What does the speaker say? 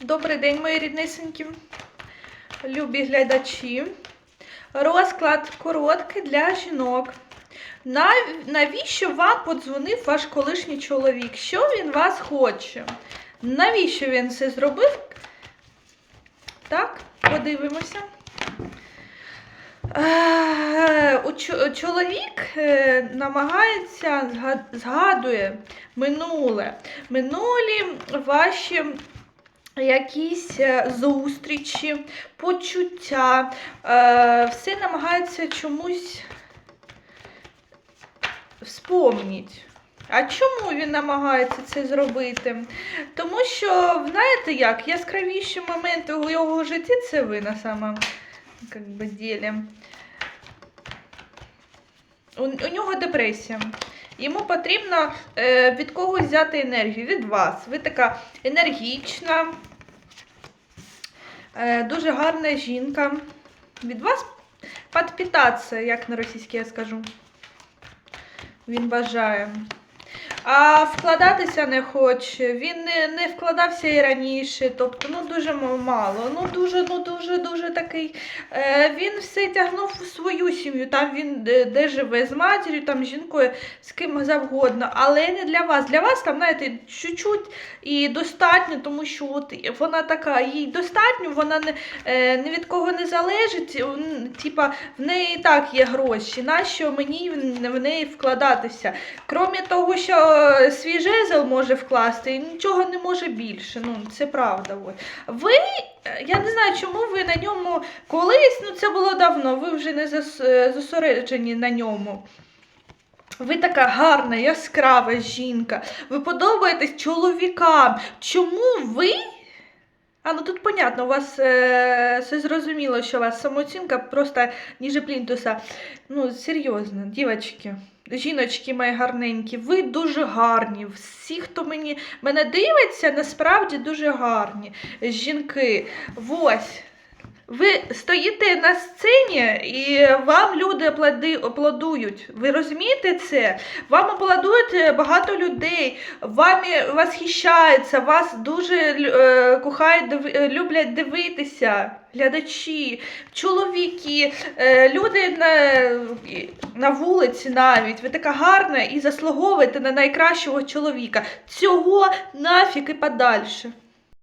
Добрий день, мої ріднесенькі, любі глядачі. Розклад короткий для жінок. Навіщо вам подзвонив ваш колишній чоловік? Що він вас хоче? Навіщо він це зробив? Так, подивимося. Е, Чоловік е, намагається згадує минуле. Минулі ваші якісь е, зустрічі, почуття, все намагається чомусь вспомніть. А чому він намагається це зробити? Тому що, знаєте як, яскравіші моменти у його житті це ви на самом как би, ділі. У, у нього депресія. Йому потрібно е, від когось взяти енергію, від вас. Ви така енергічна, е, дуже гарна жінка. Від вас підпитатися, як на російській я скажу. Він бажає. А вкладатися не хоче. Він не, не вкладався і раніше, тобто ну дуже мало. Ну дуже, ну дуже, дуже такий. Е, він все тягнув у свою сім'ю. Там він де, де живе з матір'ю, там з жінкою, з ким завгодно. Але не для вас. Для вас там, знаєте, чуть-чуть і достатньо, тому що от вона така, їй достатньо, вона не, е, ні від кого не залежить. Типа в неї і так є гроші. Нащо мені в в неї вкладатися? Крім того, що е, свій жезл може вкласти, і нічого не може більше. Ну, це правда. От. Ви, е, я не знаю, чому ви на ньому колись, ну це було давно, ви вже не е, зосереджені на ньому. Ви така гарна, яскрава жінка. Ви подобаєтесь чоловікам. Чому ви? А, ну тут понятно, у вас е, все зрозуміло, що у вас самооцінка просто ніже плінтуса. Ну, серйозно, дівочки, жіночки мої гарненькі, ви дуже гарні. Всі, хто мені, мене дивиться, насправді дуже гарні жінки. Ось. Ви стоїте на сцені і вам люди аплодують. Ви розумієте це? Вам аплодують е, багато людей, вами восхищаються, вас дуже е, кохають, е, люблять дивитися. Глядачі, чоловіки, е, люди на, на вулиці навіть. Ви така гарна і заслуговуєте на найкращого чоловіка. Цього нафіг і подальше.